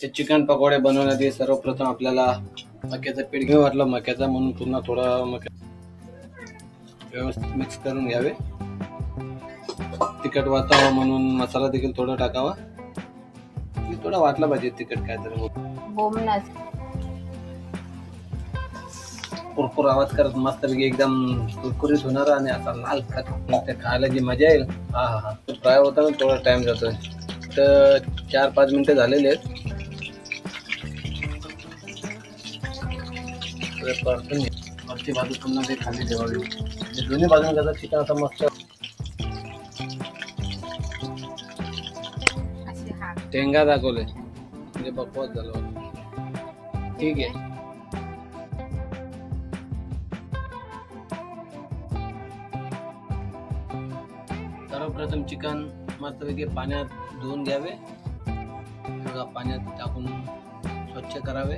ते चिकन पकोडे बनवण्याआधी सर्वप्रथम आपल्याला मक्याचं पीठ घेऊ वाटलं. मक्याचा म्हणून पुन्हा थोडा मक्या व्यवस्थित मिक्स करून घ्यावे. तिखट वाचावं म्हणून मसाला देखील थोडा टाकावा. थोडा वाटला पाहिजे तिखट काय तर कुरकुर आवाज करत मस्त एकदम कुरकुरीत होणार आणि आता लाल खत ते खायला जी मजा येईल. हा हा हा. फ्राय होता ना थोडा टाइम जातोय. तर चार पाच मिनिटं झालेले आहेत. तर परतून घे. वरची बाजू पुन्हा ते खाली ठेवावी. म्हणजे दोन्ही बाजूने कसं चिकन असं मस्त टेंगा दाखवले. म्हणजे बकवास झालं ठीक आहे. सर्वप्रथम चिकन मस्तपैकी पाण्यात धुवून घ्यावे. पाण्यात टाकून स्वच्छ करावे.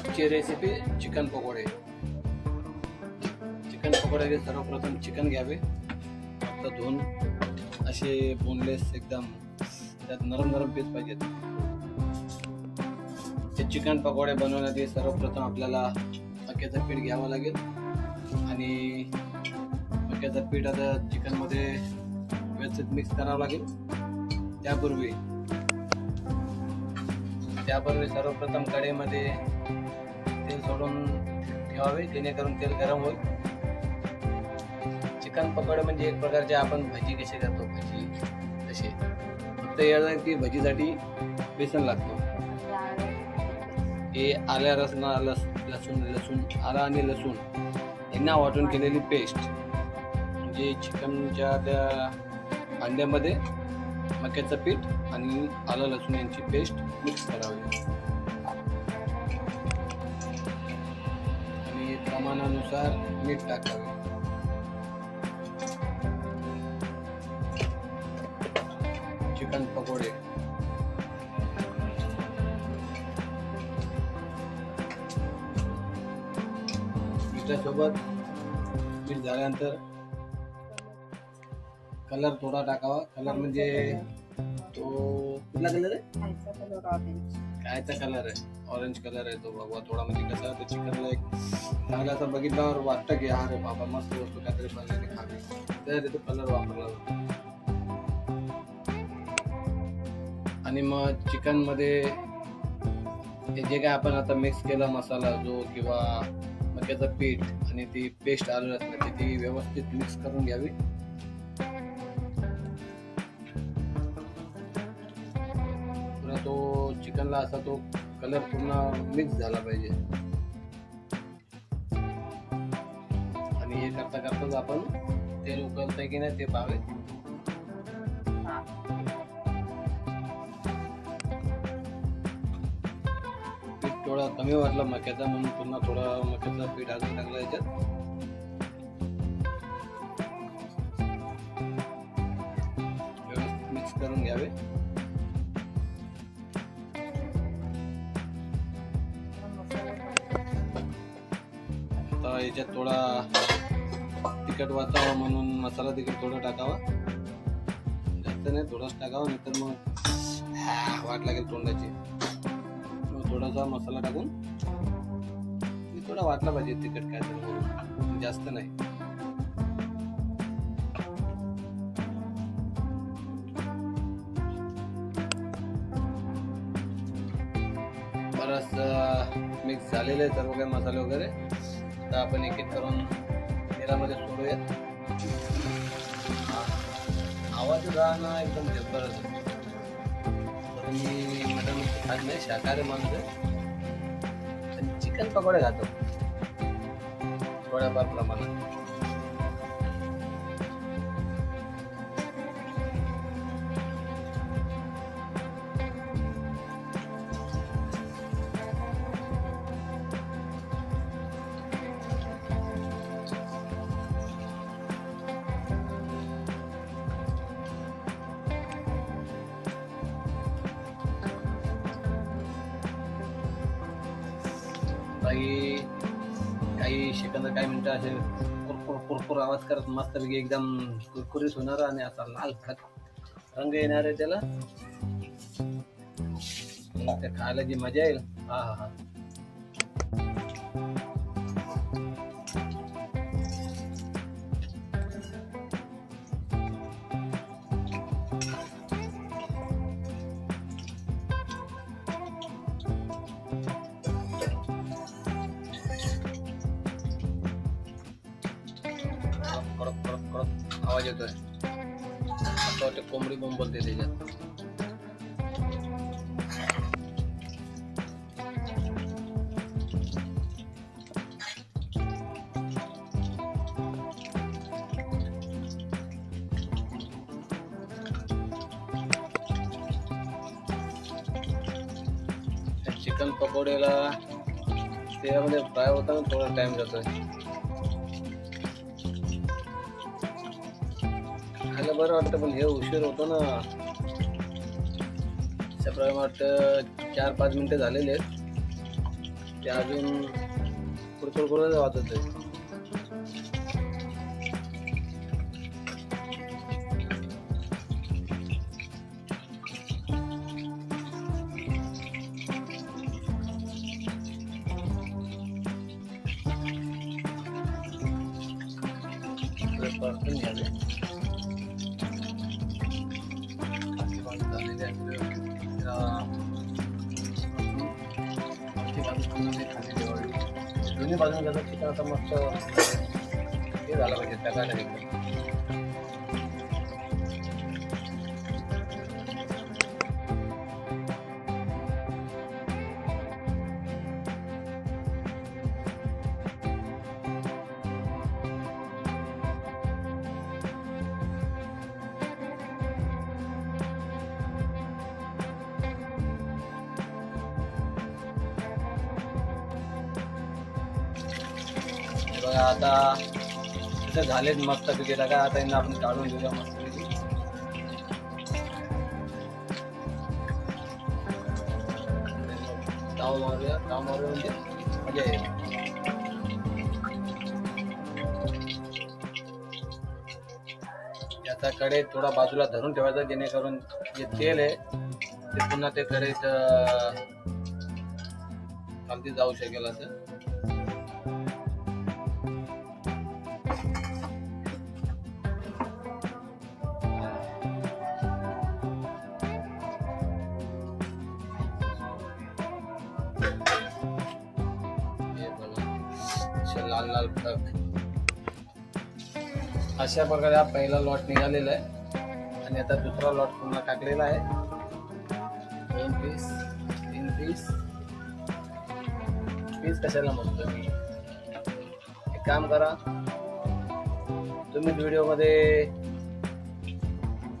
आजची रेसिपी चिकन पकोडे. चिकन पकोडे सर्वप्रथम चिकन घ्यावे. फक्त धुवून असे बोनलेस एकदम त्यात नरम नरम पीस पाहिजेत. ते चिकन पकोडे बनवण्यासाठी सर्वप्रथम आपल्याला मक्याचं पीठ घ्यावं लागेल. आणि मक्याचं पीठ आता चिकनमध्ये व्यवस्थित मिक्स करावं लागेल. त्यापूर्वी त्यापूर्वी सर्वप्रथम कढईमध्ये तेल सोडून ठेवावे जेणेकरून तेल गरम होईल. चिकन पकोडे म्हणजे एक प्रकारचे आपण भजी कशी करतो भजी तसे. फक्त याला की भजीसाठी बेसन लागतो. हे आल्या रसना लस लसूण लसूण आला आणि लसूण यांना वाटून केलेली पेस्ट म्हणजे चिकनच्या त्या अंड्यामध्ये मक्याचं पीठ आणि आलं लसूण यांची पेस्ट मिक्स करावी. आणि प्रमाणानुसार मीठ टाकावे. चिकन पकोडे. मिठासोबत मीठ झाल्यानंतर कलर थोडा टाकावा. कलर म्हणजे तो कुठला कलर आहे? खायचा कलर ऑरेंज कायचा कलर आहे? ऑरेंज कलर आहे तो बाबा. थोडा म्हणजे कसा तो चिकनला एक चांगला असं बघितल्यावर वाटतं की हा रे बाबा मस्त वस्तू काहीतरी बनवली खावी. तर तो कलर वापरला जातो. आणि मग चिकनमध्ये हे जे काय आपण आता मिक्स केला मसाला जो किंवा मक्याचं पीठ आणि ती पेस्ट आलं असते ती व्यवस्थित मिक्स करून घ्यावी. चिकनला असा तो कलर पूर्ण मिक्स झाला पाहिजे. आणि हे करता करताच आपण तेल उकळतंय की नाही ते पाहावे पीठ थोडा कमी वाटलं मक्याचा म्हणून पुन्हा थोडा मक्याचं पीठ अजून टाकलं याच्यात. व्यवस्थित मिक्स करून घ्यावे. आता याच्यात थोडा तिखट वाचावा म्हणून मसाला तिखट थोडा टाकावा. जास्त नाही थोडाच टाकावा नाहीतर मग वाट लागेल तोंडाची. मग थोडासा मसाला टाकून थोडा वाटला पाहिजे तिखट काय तर जास्त नाही. बरंच मिक्स झालेले सर्व काही मसाले वगैरे. तर आपण एक एक करून तेलामध्ये सोडूयात. आवाज राहणं एकदम जबरच तर मी मटन खात नाही शाकाहारी माणसं आहे. चिकन पकोडे खातो. थोड्याफार प्रमाणात. काही काही सेकंद काही मिनिटं असे कुरकुर कुरकुर आवाज करत मस्तपैकी एकदम कुरकुरीत होणार आणि असा लाल खडक रंग येणार आहे त्याला. खायला जी मजा येईल. हा हा हा. आवाज येतोय असं वाटतं कोंबडी बोंबलते त्याच्यात चिकन पकोडेला तेलामध्ये फ्राय होताना थोडा टाइम जातोय बरं वाटतं पण हे उशीर होतो ना. त्याप्रमाणे वाटतं चार पाच मिनिटं झालेले आहेत. ते अजून कुरकुर कुरकुर वाटत आहे परतून दोन्ही बाजून कसं चिकन आता मस्त हे झालं पाहिजे टाकायला आता तिथं झालेत मस्त पैकी का आता यांना आपण काढून घेऊया मस्त पैकी. मारूया ताव मारूया म्हणजे? मजा येईल याचा कडे थोडा बाजूला धरून ठेवायचा जेणेकरून जे तेल आहे ते पुन्हा ते कडेत खालती जाऊ शकेल असं. असं लाल लाल फळक अशा प्रकारे हा पहिला लॉट निघालेला आहे. आणि आता दुसरा लॉट पुन्हा टाकलेला आहे. दोन पीस तीन पीस पीस कशाला म्हणतो मी? एक काम करा. तुम्ही व्हिडिओमध्ये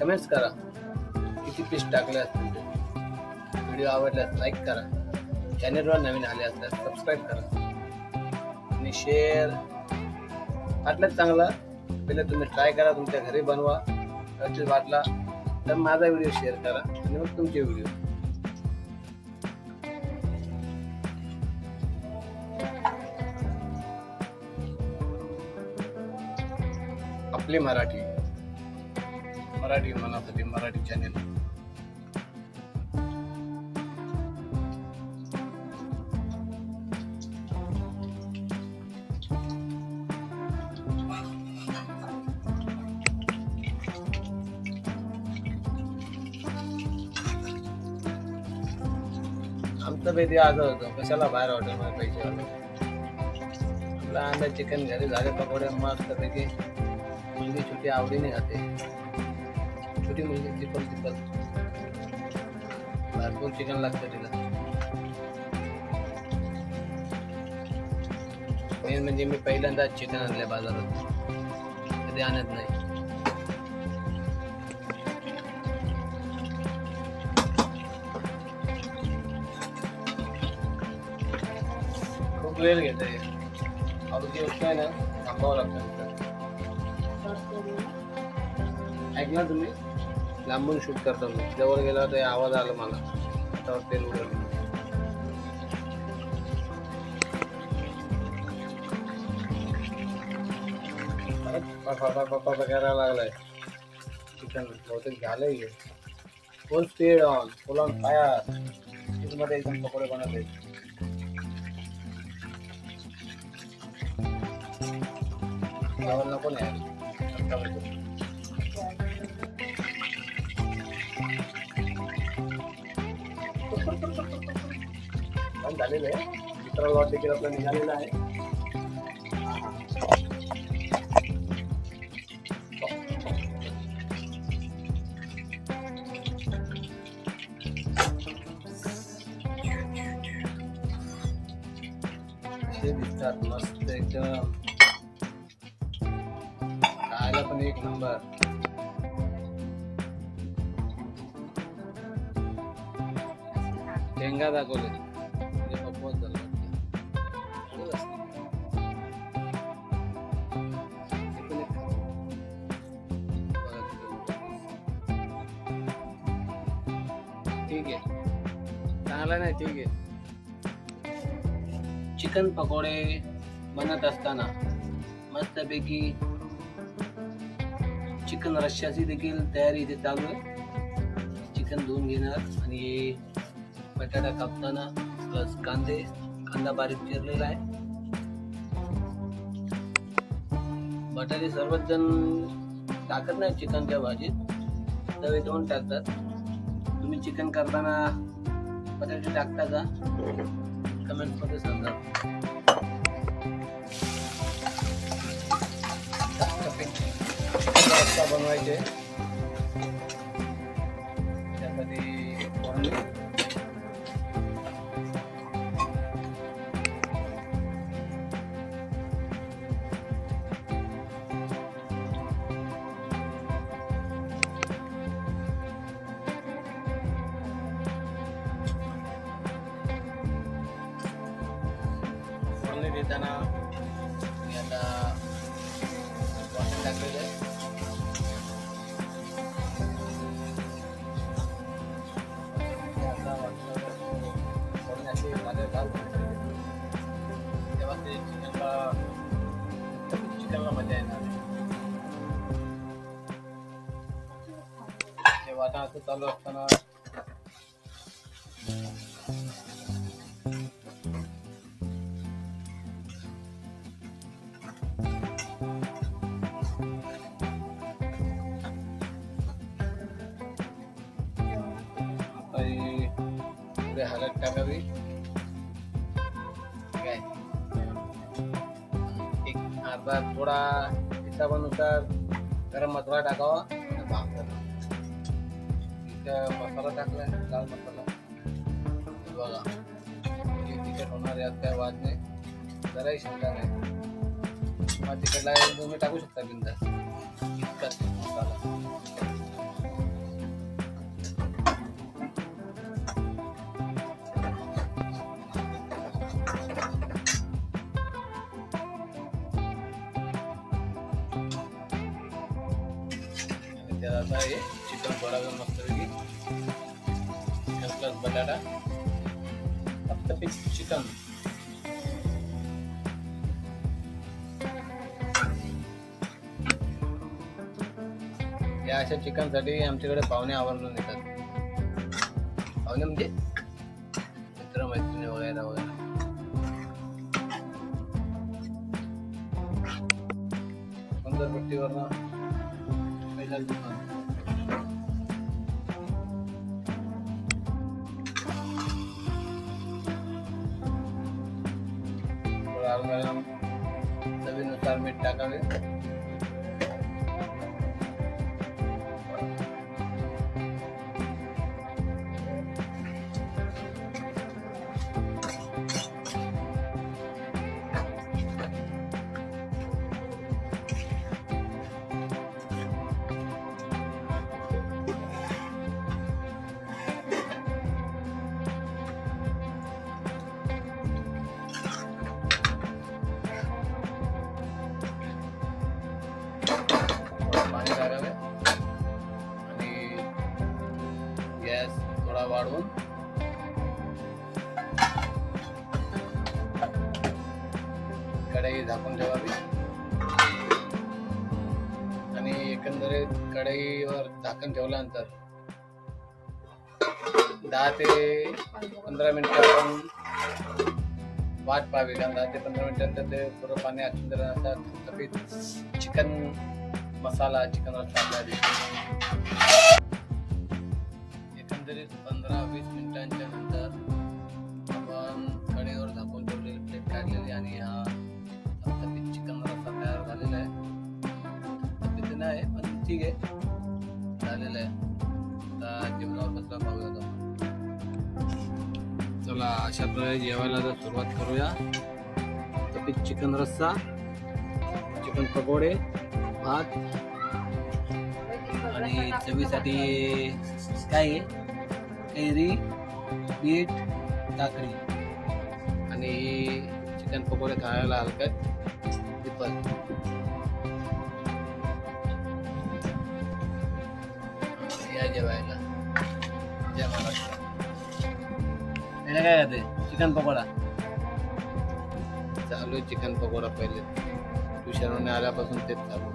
कमेंट्स करा. किती पीस टाकले असतील व्हिडिओ आवडल्यास लाईक करा. चॅनेलवर नवीन आले असल्यास सबस्क्राईब करा. शेअर. वाटलंच चांगलं. पहिले तुम्ही ट्राय करा तुमच्या घरी बनवा. व्यवस्थित वाटला तर माझा व्हिडिओ शेअर करा आणि मग तुमचे व्हिडिओ आपली मराठी. मराठी मनासाठी मराठी चॅनेल आमचं बेदी आज होतं. कशाला बाहेर हॉटेलमध्ये पैसे वाटत आपला अंडा चिकन घरी झाले पकोडे मस्त पैकी. मुलगी छोटी आवडीने खाते. छोटी मुलगी तिपल तिपल भरपूर चिकन लागतं तिला. मेन म्हणजे मी पहिल्यांदाच चिकन आणले बाजारात. कधी आणत नाही. वेळ घेते आवडीची वस्तू आहे ना थांबावं लागतं. ऐक ना तुम्ही? लांबून शूट करता मी. जवळ गेला तर आवाज आला मला. त्यावर तेल उडवलं पप्पा करायला लागलाय. चिकन बहुतेक झालंय हे. Full speed on full on फायरमध्ये एकदम पकोडे बनवले चावल नको नाही आता बघू. पण झालेलं आहे दुसरा लॉट देखील आपला निघालेला आहे ते दिसतात मस्त एकदम एक नंबर. शेंगा दाखवले. म्हणजे पप्पाच झालं ठीक आहे. चांगला नाही ठीक आहे. चिकन पकोडे बनत असताना मस्तपैकी चिकन रश्श्याची देखील तयारी इथे चालू आहे. चिकन धुवून घेणार आणि बटाटा कापताना प्लस कांदे कांदा बारीक चिरलेला आहे. बटाटे सर्वच जण टाकत नाही चिकनच्या भाजीत. तवे दोन टाकतात. तुम्ही चिकन करताना बटाटे टाकता का? कमेंट्समध्ये सांगा. mulai aja ya. Tadi di tanah ते चालू असताना. हलत टाकावी. काय एक अर्धा थोडा हिसाबानुसार गरम मसाला टाकावा. मसाला टाकलाय लाल मसाला. हे बघा. हे तिखट होणार यात काय वाद नाही जराही शंका नाही. मग तिकडला तुम्ही टाकू शकता बिंदास. इतकाच मसाला. चिकन फक्त पीस चिकन. या अशा चिकनसाठी आमच्याकडे पाहुणे आवर्जून येतात पाहुणे म्हणजे? चवीनुसार मीठ टाकावे. झाकण ठेवल्यानंतर दहा ते पंधरा मिनटं आपण वाट पाहावी. कारण दहा ते पंधरा मिनिटानंतर ते पुरं पाणी आटून जर चिकन मसाला चिकन एकंदरीत पंधरा वीस मिनिटांच्या नंतर आपण कडेवर झाकून ठेवलेली प्लेट काढलेली आणि हा थपथपीत चिकन रस्सा तयार झालेला आहे. थपथपीत नाही पण ठीक आहे. झालेलं आहे. आता जेवणावर कसला पाहूया आता. चला अशा प्रकारे जेवायला तर सुरुवात करूया. तपित चिकन रस्सा चिकन पकोडे भात आणि चवीसाठी काय कैरी बीट काकडी. आणि चिकन पकोडे खायला हलकत काय खाते चिकन पकोडा. चालू आहे चिकन पकोडा पहिले. ट्युशनवरून आल्यापासून तेच चालू